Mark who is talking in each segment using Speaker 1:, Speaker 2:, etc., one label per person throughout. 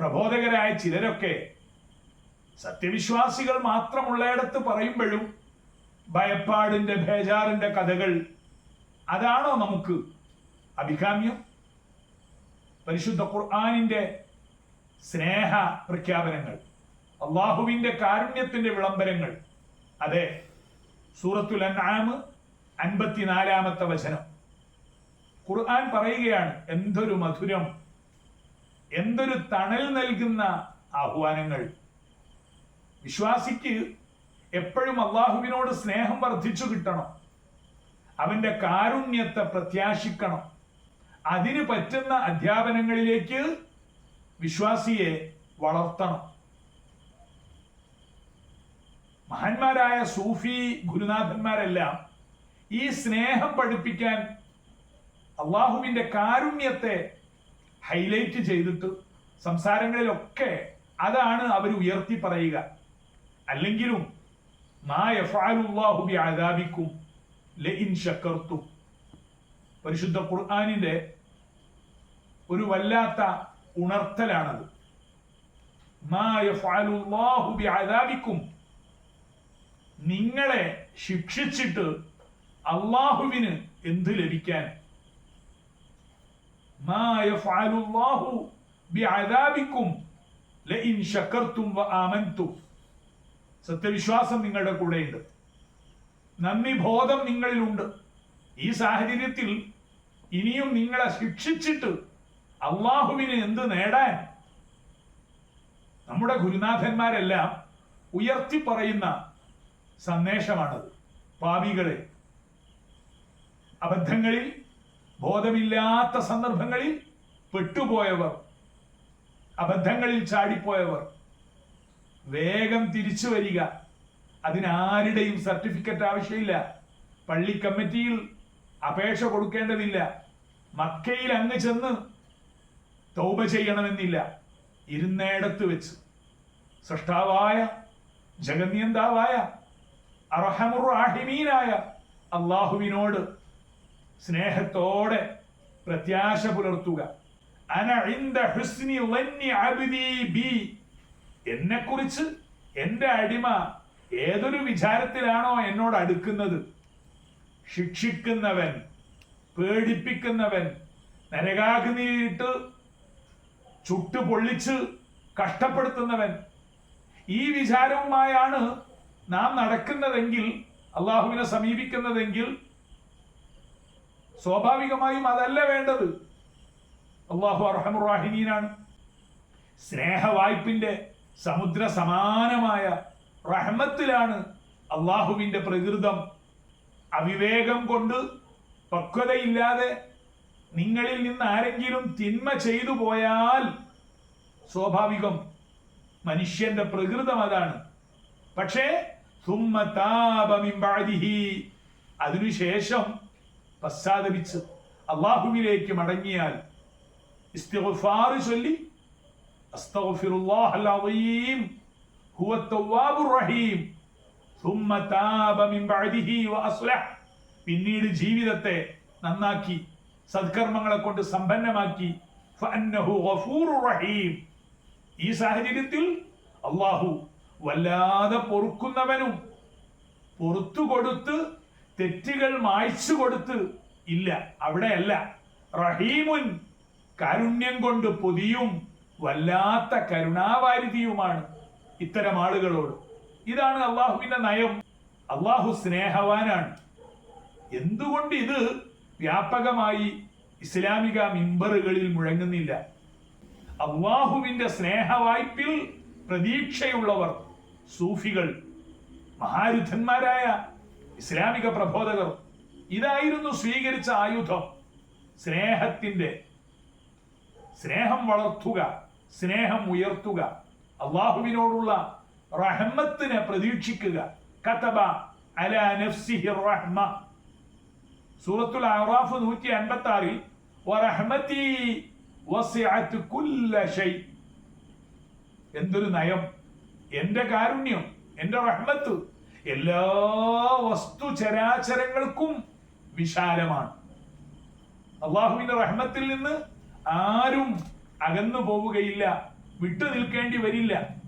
Speaker 1: പ്രബോധകരായ ചിലരൊക്കെ സത്യവിശ്വാസികൾ മാത്രമുള്ളയിടത്ത് പറയുമ്പോഴും ഭയപ്പാടിന്റെ ഭേജാറിന്റെ കഥകൾ അതാണോ നമുക്ക് അഭികാമ്യം? പരിശുദ്ധ ഖുർആാനിന്റെ സ്നേഹ പ്രഖ്യാപനങ്ങൾ അള്ളാഹുവിന്റെ കാരുണ്യത്തിന്റെ വിളംബരങ്ങൾ. അതെ സൂറത്തുൽ അൻആം അൻപത്തിനാലാമത്തെ വചനം. ഖുർആൻ പറയുകയാണ് എന്തൊരു മധുരം എന്തൊരു തണൽ നൽകുന്ന ആഹ്വാനങ്ങൾ. വിശ്വാസിക്ക് എപ്പോഴും അള്ളാഹുവിനോട് സ്നേഹം വർദ്ധിച്ചു കിട്ടണം. അവന്റെ കാരുണ്യത്തെ പ്രത്യാശിക്കണം. അതിന് പറ്റുന്ന അധ്യാപനങ്ങളിലേക്ക് വിശ്വാസിയെ വളർത്തണം. മഹാന്മാരായ സൂഫി ഗുരുനാഥന്മാരെല്ലാം ഈ സ്നേഹം പഠിപ്പിക്കാൻ അള്ളാഹുവിന്റെ കാരുണ്യത്തെ ഹൈലൈറ്റ് ചെയ്തിട്ട് സംസാരങ്ങളിലൊക്കെ അതാണ് അവർ ഉയർത്തി പറയുക. അല്ലെങ്കിലും മാ പരിശുദ്ധ ഖുർആാനിന്റെ ഒരു വല്ലാത്ത ഉണർത്തലാണത്. മാ നിങ്ങളെ ശിക്ഷിച്ചിട്ട് അള്ളാഹുവിന് എന്ത് ലഭിക്കാൻ മാ യഫഅലുല്ലാഹു ബിഅദാബിക്കും ലഇൻ ശക്കർത്തും വ ആമൻതും സത്യവിശ്വാസം നിങ്ങളുടെ കൂടെയുണ്ട്. നന്ദി ബോധം നിങ്ങളിലുണ്ട്. ഈ സാഹചര്യത്തിൽ ഇനിയും നിങ്ങളെ ശിക്ഷിച്ചിട്ട് അള്ളാഹുവിന് എന്ത് നേടാൻ നമ്മുടെ ഗുരുനാഥന്മാരെല്ലാം ഉയർത്തി പറയുന്ന സന്ദേശമാണത്. പാപികളെ അബദ്ധങ്ങളിൽ ബോധമില്ലാത്ത സന്ദർഭങ്ങളിൽ പെട്ടുപോയവർ അബദ്ധങ്ങളിൽ ചാടിപ്പോയവർ വേഗം തിരിച്ചു വരിക. അതിനാരുടെയും സർട്ടിഫിക്കറ്റ് ആവശ്യമില്ല. പള്ളി കമ്മിറ്റിയിൽ അപേക്ഷ കൊടുക്കേണ്ടതില്ല. മക്കയിൽ അങ്ങ് ചെന്ന് തൗബ ചെയ്യണമെന്നില്ല. ഇരുന്നേടത്ത് വെച്ച്. സൃഷ്ടാവായ ജഗന്യന്താവായ അറഹമുറാഹിമീനായ അള്ളാഹുവിനോട് സ്നേഹത്തോടെ പ്രത്യാശ പുലർത്തുക. എന്നെ കുറിച്ച് എന്റെ അടിമ ഏതൊരു വിചാരത്തിലാണോ എന്നോട് അടുക്കുന്നത്? ശിക്ഷിക്കുന്നവൻ പേടിപ്പിക്കുന്നവൻ നരകാഗ്നിയിട്ട് ചുട്ടു പൊള്ളിച്ച് കഷ്ടപ്പെടുത്തുന്നവൻ. ഈ വിചാരവുമായാണ് നാം നടക്കുന്നതെങ്കിൽ അള്ളാഹുവിനെ സമീപിക്കുന്നതെങ്കിൽ സ്വാഭാവികമായും അതല്ല വേണ്ടത്. അള്ളാഹു അർഹമുറാഹിമീനാണ് സ്നേഹവായ്പിന്റെ സമുദ്ര സമാനമായ റഹ്മത്തിലാണ് അള്ളാഹുവിന്റെ പ്രകൃതം. അവിവേകം കൊണ്ട് പക്വതയില്ലാതെ നിങ്ങളിൽ നിന്ന് ആരെങ്കിലും തിന്മ ചെയ്തു പോയാൽ സ്വാഭാവികം മനുഷ്യന്റെ പ്രകൃതം അതാണ്. പക്ഷേ. അതിനുശേഷം പശ്ചാത്തപിച്ച് അള്ളാഹുവിലേക്ക് മടങ്ങിയാൽ ചൊല്ലി പിന്നീട് ജീവിതത്തെ നന്നാക്കി സത്കർമ്മങ്ങളെ കൊണ്ട് സമ്പന്നമാക്കി ഈ സാഹചര്യത്തിൽ അള്ളാഹു വല്ലാതെ പൊറുക്കുന്നവനും പൊറത്തു കൊടുത്ത് തെറ്റുകൾ മായ്ച്ചു കൊടുത്ത് ഇല്ല. അവിടെയല്ല. റഹീമുൻ കാരുണ്യം കൊണ്ട് പൊതിയും വല്ലാത്ത കരുണാവാരിധിയുമാണ് ഇത്തരം ആളുകളോട്. ഇതാണ് അള്ളാഹുവിന്റെ നയം. അള്ളാഹു സ്നേഹവാനാണ്. എന്തുകൊണ്ട് ഇത് വ്യാപകമായി ഇസ്ലാമിക മിമ്പറുകളിൽ മുഴങ്ങുന്നില്ല? അള്ളാഹുവിന്റെ സ്നേഹവായ്പിൽ പ്രതീക്ഷയുള്ളവർ സൂഫികൾ മഹാരുദ്ധന്മാരായ ഇസ്ലാമിക പ്രബോധകർ ഇതായിരുന്നു സ്വീകരിച്ച ആയുധം. സ്നേഹത്തിന്റെ സ്നേഹം വളർത്തുക സ്നേഹം ഉയർത്തുക അള്ളാഹുവിനോടുള്ള റഹ്മത്തിനെ പ്രതീക്ഷിക്കുക. കതബ അല റഹ്മ. സൂറത്തുൽ അറാഫ് നൂറ്റി അൻപത്തി ആറിൽ എന്തൊരു നയം. എന്റെ കാരുണ്യം എന്റെ റഹ്മത്ത് എല്ലാ വസ്തു ചരാചരങ്ങൾക്കും വിശാലമാണ്. അള്ളാഹുവിന്റെ റഹ്മത്തിൽ നിന്ന് ആരും അകന്നു പോവുകയില്ല വിട്ടു നിൽക്കേണ്ടി വരില്ല.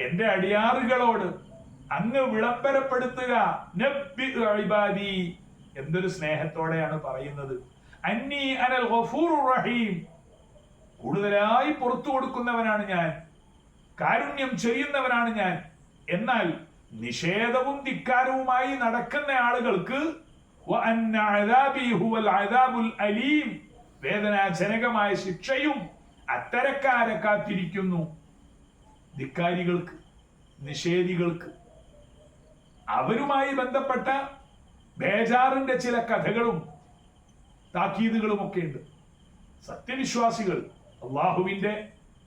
Speaker 1: എന്റെ അടിയാറുകളോട് അങ്ങ് വിളംബരപ്പെടുത്തുക. ഇബാദി. എന്തൊരു സ്നേഹത്തോടെയാണ് പറയുന്നത്. അന്നി അനൽ റഹീം. കൂടുതലായി പുറത്തു കൊടുക്കുന്നവനാണ് ഞാൻ. കാരുണ്യം ചെയ്യുന്നവനാണ് ഞാൻ. എന്നാൽ നിഷേധവും ധിക്കാരവുമായി നടക്കുന്ന ആളുകൾക്ക് അലീം. വേദനാജനകമായ ശിക്ഷയും അത്തരക്കാരെ കാത്തിരിക്കുന്നു. ധിക്കാരികൾക്ക് നിഷേധികൾക്ക് അവരുമായി ബന്ധപ്പെട്ട ബേജാറിന്റെ ചില കഥകളും താക്കീതുകളും ഒക്കെ ഉണ്ട്. സത്യവിശ്വാസികൾ അള്ളാഹുവിന്റെ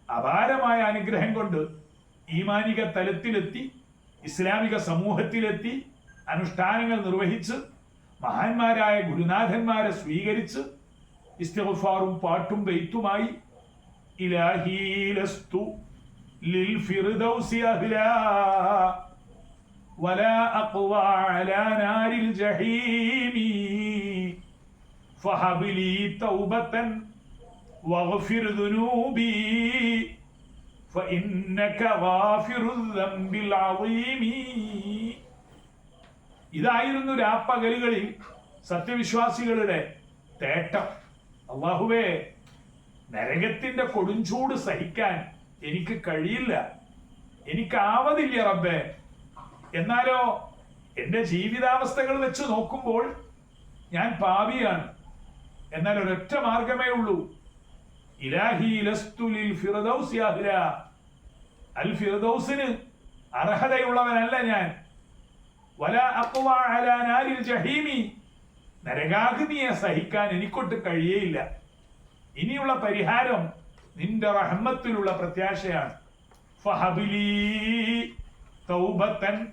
Speaker 1: അപാരമായ അനുഗ്രഹം കൊണ്ട് ഈമാനിക തലത്തിലെത്തി ഇസ്ലാമിക സമൂഹത്തിലെത്തി അനുഷ്ഠാനങ്ങൾ നിർവഹിച്ച് മഹാന്മാരായ ഗുരുനാഥന്മാരെ സ്വീകരിച്ച് ഇസ്തഫാറും പാട്ടും ബെയ്ത്തുമായി ഇലാഹി ലസ്തു ലിൽ ഫിർദൗസി അഹ്ലാ ولا أقوى على نار الجحيم فهب لي توبة واغفر ذنوبي فإنك غافر الذنب العظيم ഇതായിരുന്നു രാപ്പകലുകളിൽ സത്യവിശ്വാസികളുടെ തേട്ടം അള്ളാഹുവേ നരകത്തിന്റെ കൊടുംചൂട് സഹിക്കാൻ എനിക്ക് കഴിയില്ല എനിക്കാവതില്ല റബ്ബേ എന്നാലോ എന്റെ ജീവിതാവസ്ഥകൾ വെച്ച് നോക്കുമ്പോൾ ഞാൻ പാപിയാണ്. എന്നാൽ ഒരൊറ്റ മാർഗമേ ഉള്ളൂ. ഇലാഹി ലസ്തു ലിൽ ഫിർദൗസി അഹ്ല. അൽ അർഹതയുള്ളവനല്ല ഞാൻ. വല നാരിൽ ജഹീമി. നരകാഗ്നിയെ സഹിക്കാൻ എനിക്കൊട്ട് കഴിയേയില്ല. ഇനിയുള്ള പരിഹാരം നിന്റെ റഹ്മത്തിലുള്ള പ്രത്യാശയാണ്. ഫഹബിലി തൗബത്തൻ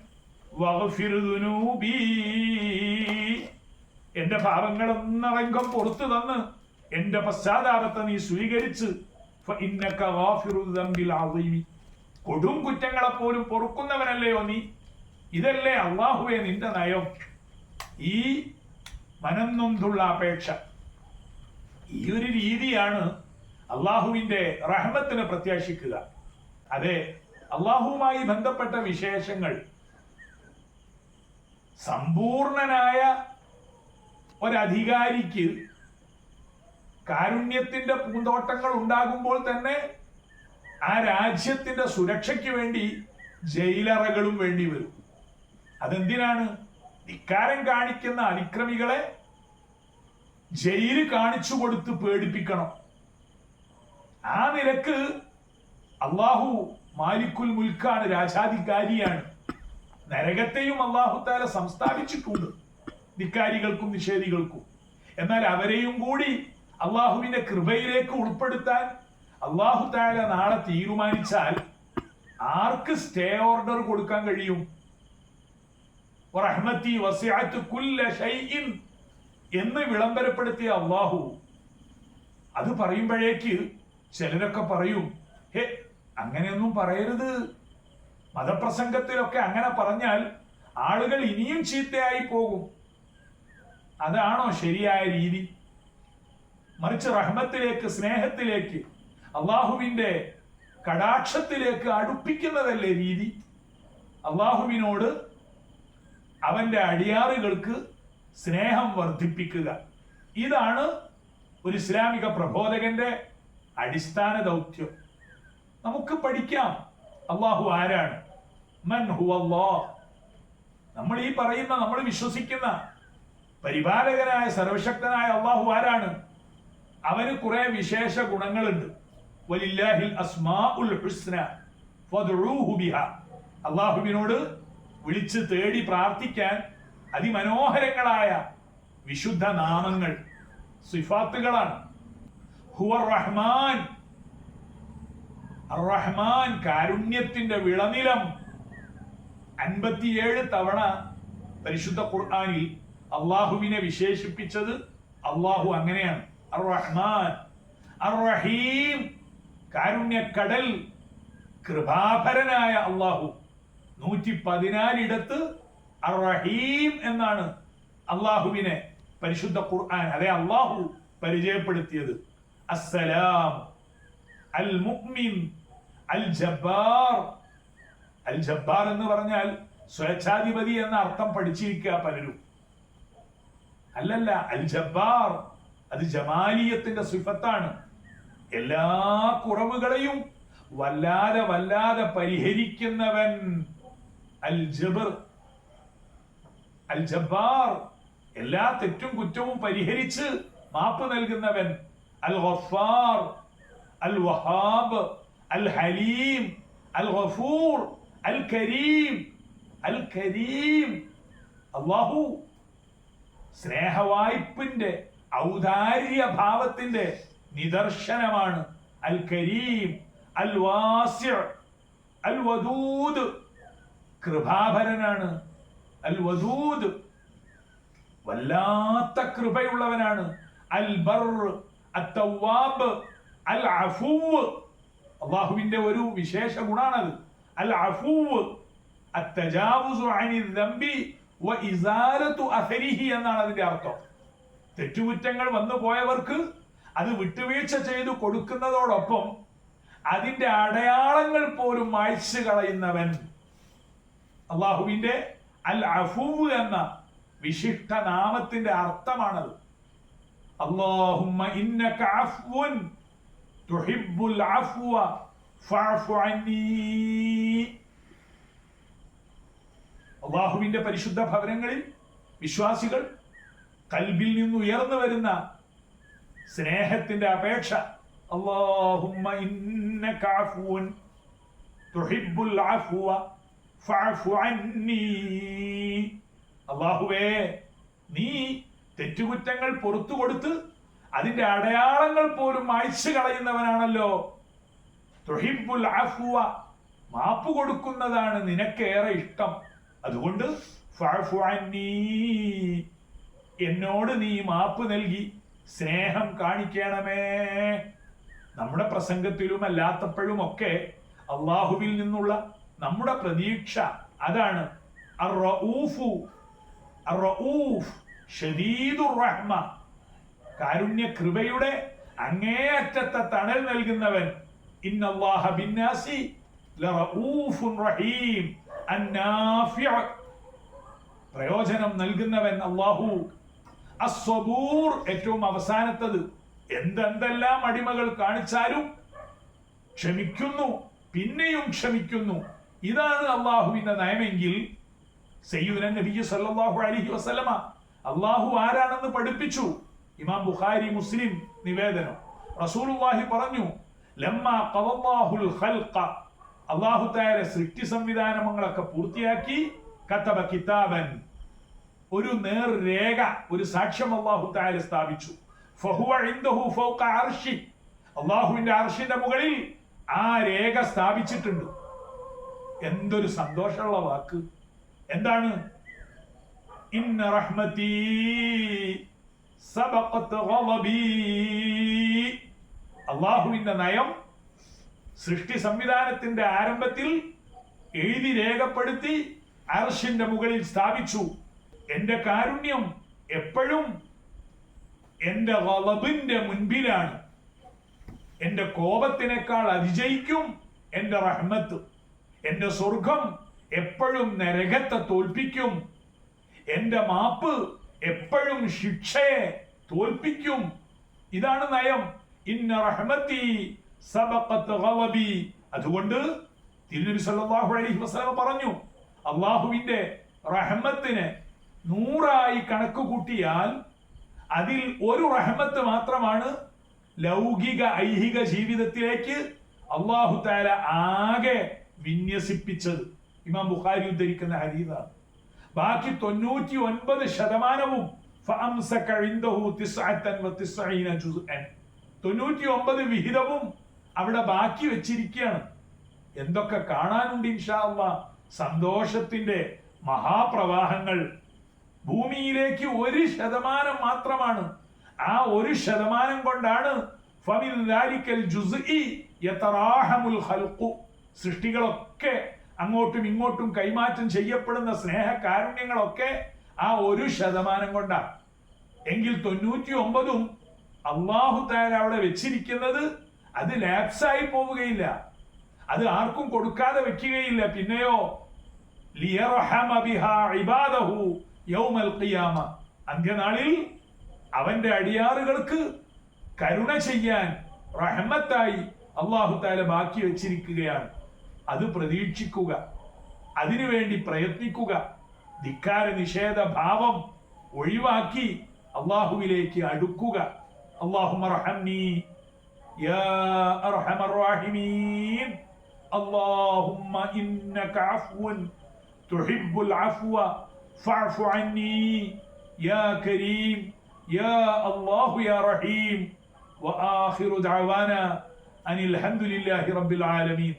Speaker 1: എന്റെ പാപങ്ങളൊന്നറങ്കം പുറത്തു തന്ന് എന്റെ പശ്ചാത്താപത്തെ നീ സ്വീകരിച്ച്. കൊടും കുറ്റങ്ങളെ പോലും പൊറുക്കുന്നവനല്ലയോ നീ? ഇതല്ലേ അള്ളാഹുവെ നിന്റെ നയം. ഈ മനംനൊന്തുള്ള അപേക്ഷ. ഈ ഒരു രീതിയാണ് അള്ളാഹുവിന്റെ റഹ്മത്തിന് പ്രത്യാശിക്കുക. അതെ അള്ളാഹുവുമായി ബന്ധപ്പെട്ട വിശേഷങ്ങൾ സമ്പൂർണനായ ഒരധികാരിക്ക് കാരുണ്യത്തിന്റെ പൂന്തോട്ടങ്ങൾ ഉണ്ടാകുമ്പോൾ തന്നെ ആ രാജ്യത്തിന്റെ സുരക്ഷയ്ക്ക് വേണ്ടി ജയിലറകളും വേണ്ടി വരും. അതെന്തിനാണ്? ധിക്കാരം കാണിക്കുന്ന അതിക്രമികളെ ജയിൽ കാണിച്ചു കൊടുത്ത് പേടിപ്പിക്കണം. ആ നിരക്ക് അള്ളാഹു മാലിക്കുൽ മുൽക്കാണ് രാജാധികാരിയാണ്. നരകത്തെയും അള്ളാഹു താല സംസ്ഥാപിച്ചിട്ടുണ്ട്. ധിക്കാരികൾക്കും നിഷേധികൾക്കും. എന്നാൽ അവരെയും കൂടി അള്ളാഹുവിന്റെ കൃപയിലേക്ക് ഉൾപ്പെടുത്താൻ അള്ളാഹു താല നാളെ തീരുമാനിച്ചാൽ ആർക്ക് സ്റ്റേ ഓർഡർ കൊടുക്കാൻ കഴിയും? എന്ന് വിളംബരപ്പെടുത്തിയ അള്ളാഹു അത് പറയുമ്പോഴേക്ക് ചിലരൊക്കെ പറയും ഹേ അങ്ങനെയൊന്നും പറയരുത്. മതപ്രസംഗത്തിലൊക്കെ അങ്ങനെ പറഞ്ഞാൽ ആളുകൾ ഇനിയും ചീത്തയായി പോകും. അതാണോ ശരിയായ രീതി? മറിച്ച് റഹ്മത്തിലേക്ക് സ്നേഹത്തിലേക്ക് അള്ളാഹുവിന്റെ കടാക്ഷത്തിലേക്ക് അടുപ്പിക്കുന്നതല്ലേ രീതി? അള്ളാഹുവിനോട് അവന്റെ അടിയാറുകൾക്ക് സ്നേഹം വർദ്ധിപ്പിക്കുക. ഇതാണ് ഒരു ഇസ്ലാമിക പ്രബോധകന്റെ അടിസ്ഥാന ദൗത്യം. നമുക്ക് പഠിക്കാം അള്ളാഹു ആരാണ്. മൻ നമ്മൾ ഈ പറയുന്ന നമ്മൾ വിശ്വസിക്കുന്ന പരിപാലകനായ സർവശക്തനായ അള്ളാഹു ആരാണ്? അവന് കുറെ വിശേഷ ഗുണങ്ങളുണ്ട്. അള്ളാഹുവിനോട് വിളിച്ച് തേടി പ്രാർത്ഥിക്കാൻ അതിമനോഹരങ്ങളായ വിശുദ്ധ നാമങ്ങൾ സിഫാത്തുകളാണ്. ഹുവർ റഹ്മാൻ. റഹ്മാൻ കാരുണ്യത്തിന്റെ വിളനിലം അൻപത്തിയേഴ് തവണ പരിശുദ്ധ ഖുർആനിൽ അള്ളാഹുവിനെ വിശേഷിപ്പിച്ചത് അള്ളാഹു അങ്ങനെയാണ്. അർ റഹ്മാൻ അർ റഹീം കൃപാഭരനായ അള്ളാഹു. നൂറ്റി പതിനാലിടത്ത് റഹീം എന്നാണ് അള്ളാഹുവിനെ പരിശുദ്ധ ഖുർആൻ അതെ അള്ളാഹു പരിചയപ്പെടുത്തിയത്. അസ്സലാം അൽ മുഅ്മിൻ അൽ ജബ്ബാർ അൽ ജബ്ബാർ എന്ന് പറഞ്ഞാൽ സ്വേച്ഛാധിപതി എന്ന അർത്ഥം പഠിച്ചിരിക്കുക പലരും. അല്ലല്ല അൽ ജബ്ബാർ അത് ജമാലിയത്തിന്റെ സിഫത്താണ്. എല്ലാ കുറവുകളെയും വല്ലാതെ വല്ലാതെ പരിഹരിക്കുന്നവൻ അൽ ജബർ അൽ ജബ്ബാർ എല്ലാ തെറ്റും കുറ്റവും പരിഹരിച്ച് മാപ്പ് നൽകുന്നവൻ അൽ ഗഫാർ അൽ വഹാബ് അൽ ഹലീം അൽ ഗഫൂർ. അൽ കരീം അൽ കരീം അള്ളാഹു സ്നേഹവായ്പിന്റെ ഔദാര്യ ഭാവത്തിന്റെ നിദർശനമാണ് അൽ കരീം അൽ വാസ്യ അൽ വദൂദ് കൃപാഭരനാണ് അൽ വദൂദ് വല്ലാത്ത കൃപയുള്ളവനാണ് അൽ ബർ അത്തവാബ് അൽ അഫൂവ് അള്ളാഹുവിന്റെ ഒരു വിശേഷ ഗുണാണത്. അൽ അഫൂവ് എന്നാണ് അതിന്റെ അർത്ഥം. തെറ്റുകുറ്റങ്ങൾ വന്നു പോയവർക്ക് അത് വിട്ടുവീഴ്ച ചെയ്തു കൊടുക്കുന്നതോടൊപ്പം അതിന്റെ അടയാളങ്ങൾ പോലും മായ്ച്ചു കളയുന്നവൻ അള്ളാഹുവിന്റെ അൽ അഫൂവ് എന്ന വിശിഷ്ട നാമത്തിന്റെ അർത്ഥമാണത്. അള്ളാഹുമ്മ ഇന്നക അഫ്വുൻ തുഹിബ്ബുൽ അഫ്വ അള്ളാഹുവിന്റെ പരിശുദ്ധ ഭവനങ്ങളിൽ വിശ്വാസികൾ കൽബിൽ നിന്ന് ഉയർന്നു വരുന്ന സ്നേഹത്തിന്റെ അപേക്ഷ. അള്ളാഹുമ്മ അള്ളാഹുവേ നീ തെറ്റുകുറ്റങ്ങൾ പുറത്തു കൊടുത്ത് അതിന്റെ അടയാളങ്ങൾ പോലും മായ്ച്ചു കളയുന്നവനാണല്ലോ തുഹിബ്ബുൽ അഫ്വ മാപ്പ് കൊടുക്കുന്നതാണ് നിനക്കേറെ ഇഷ്ടം. അതുകൊണ്ട് എന്നോട് നീ മാപ്പ് നൽകി സ്നേഹം കാണിക്കണമേ. നമ്മുടെ പ്രസംഗത്തിലും അല്ലാത്തപ്പോഴും ഒക്കെ അള്ളാഹുവിൽ നിന്നുള്ള നമ്മുടെ പ്രതീക്ഷ അതാണ്. കാരുണ്യ കൃപയുടെ അങ്ങേയറ്റത്തെ തണൽ നൽകുന്നവൻ ഇന്നല്ലാഹ ബിന്നാസി ലറഊഫുൻ റഹീം. അന്നാഫിഅ. പ്രയോജനം നൽകുന്നവൻ അള്ളാഹു അസ്വബൂർ ഏറ്റവും അവസാനത്തത്. എന്തെന്തെല്ലാം അടിമകൾ കാണിച്ചാലും ക്ഷമിക്കുന്നു പിന്നെയും ക്ഷമിക്കുന്നു. ഇതാണ് അള്ളാഹുവിന്റെ നയമെങ്കിൽ സയ്യിദുന അലൈഹി വസല്ലമ അള്ളാഹു ആരാണെന്ന് പഠിപ്പിച്ചു? ഇമാം ബുഖാരി മുസ്ലിം നിവേദനം. റസൂലുള്ളാഹി പറഞ്ഞു ലമ്മ ഖൽഖ. അള്ളാഹു തആല സൃഷ്ടി സംവിധാനങ്ങളൊക്കെ പൂർത്തിയാക്കി കത്തബ കിതാബൻ. ഒരു നേർ രേഖ ഒരു സാക്ഷ്യം അള്ളാഹു തആല സ്ഥാപിച്ചു. അള്ളാഹുവിന്റെ അർഷിന്റെ മുകളിൽ ആ രേഖ സ്ഥാപിച്ചിട്ടുണ്ട്. എന്തൊരു സന്തോഷമുള്ള വാക്ക്. എന്താണ്? ഇന്ന റഹ്മതി സബഖത്ത് ഗളബി അള്ളാഹുവിന്റെ നയം സൃഷ്ടി സംവിധാനത്തിന്റെ ആരംഭത്തിൽ എഴുതി രേഖപ്പെടുത്തി അർഷിന്റെ മുകളിൽ സ്ഥാപിച്ചു. എന്റെ കാരുണ്യം എപ്പോഴും എന്റെ വളബിന്റെ മുൻപിലാണ്. എന്റെ കോപത്തിനേക്കാൾ അതിജയിക്കും എന്റെ റഹ്മത്ത്. എന്റെ സ്വർഗം എപ്പോഴും നരകത്തെ തോൽപ്പിക്കും. എന്റെ മാപ്പ് എപ്പോഴും ശിക്ഷയെ തോൽപ്പിക്കും. ഇതാണ് നയം. ഇന്ന അതുകൊണ്ട് തിരുനബി സല്ലല്ലാഹു അലൈഹി വസല്ലം പറഞ്ഞു അള്ളാഹുവിന്റെ റഹ്മത്തിനെ നൂറായി കണക്ക് കൂട്ടിയാൽ അതിൽ ഒരു റഹ്മത്ത് മാത്രമാണ് ലൗകിക ഐഹിക ജീവിതത്തിലേക്ക് അള്ളാഹു താല ആകെ വിന്യസിപ്പിച്ചത്. ഇമാം ബുഖാരി ഉദ്ധരിക്കുന്ന ഹരീതാണ് ബാക്കി തൊണ്ണൂറ്റി ഒൻപത് ശതമാനവും തൊണ്ണൂറ്റി ഒമ്പത് വിഹിതവും അവിടെ ബാക്കി വെച്ചിരിക്കുകയാണ്. എന്തൊക്കെ കാണാനുണ്ട് ഇൻഷാ അള്ളാ സന്തോഷത്തിന്റെ മഹാപ്രവാഹങ്ങൾ. ഭൂമിയിലേക്ക് ഒരു ശതമാനം മാത്രമാണ്. ആ ഒരു ശതമാനം കൊണ്ടാണ് സൃഷ്ടികളൊക്കെ അങ്ങോട്ടും ഇങ്ങോട്ടും കൈമാറ്റം ചെയ്യപ്പെടുന്ന സ്നേഹകാരുണ്യങ്ങളൊക്കെ ആ ഒരു ശതമാനം കൊണ്ടാണ്. എങ്കിൽ തൊണ്ണൂറ്റി ഒമ്പതും അള്ളാഹു താര അവിടെ വെച്ചിരിക്കുന്നത് അത് ലാപ്സായി പോവുകയില്ല. അത് ആർക്കും കൊടുക്കാതെ വെക്കുകയില്ല. പിന്നെയോ അന്ത്യനാളിൽ അവന്റെ അടിയാറുകൾക്ക് കരുണ ചെയ്യാൻ റഹമത്തായി അള്ളാഹു താല ബാക്കി വെച്ചിരിക്കുകയാണ്. അത് പ്രതീക്ഷിക്കുക അതിനുവേണ്ടി പ്രയത്നിക്കുക ധിക്കാര നിഷേധ ഭാവം ഒഴിവാക്കി അള്ളാഹുവിലേക്ക് അടുക്കുക. اللهم ارحمني يا أرحم الراحمين. اللهم إنك عفو تحب العفو. فاعف عني يا كريم يا الله يا رحيم. وآخر دعوانا أن الحمد لله رب العالمين.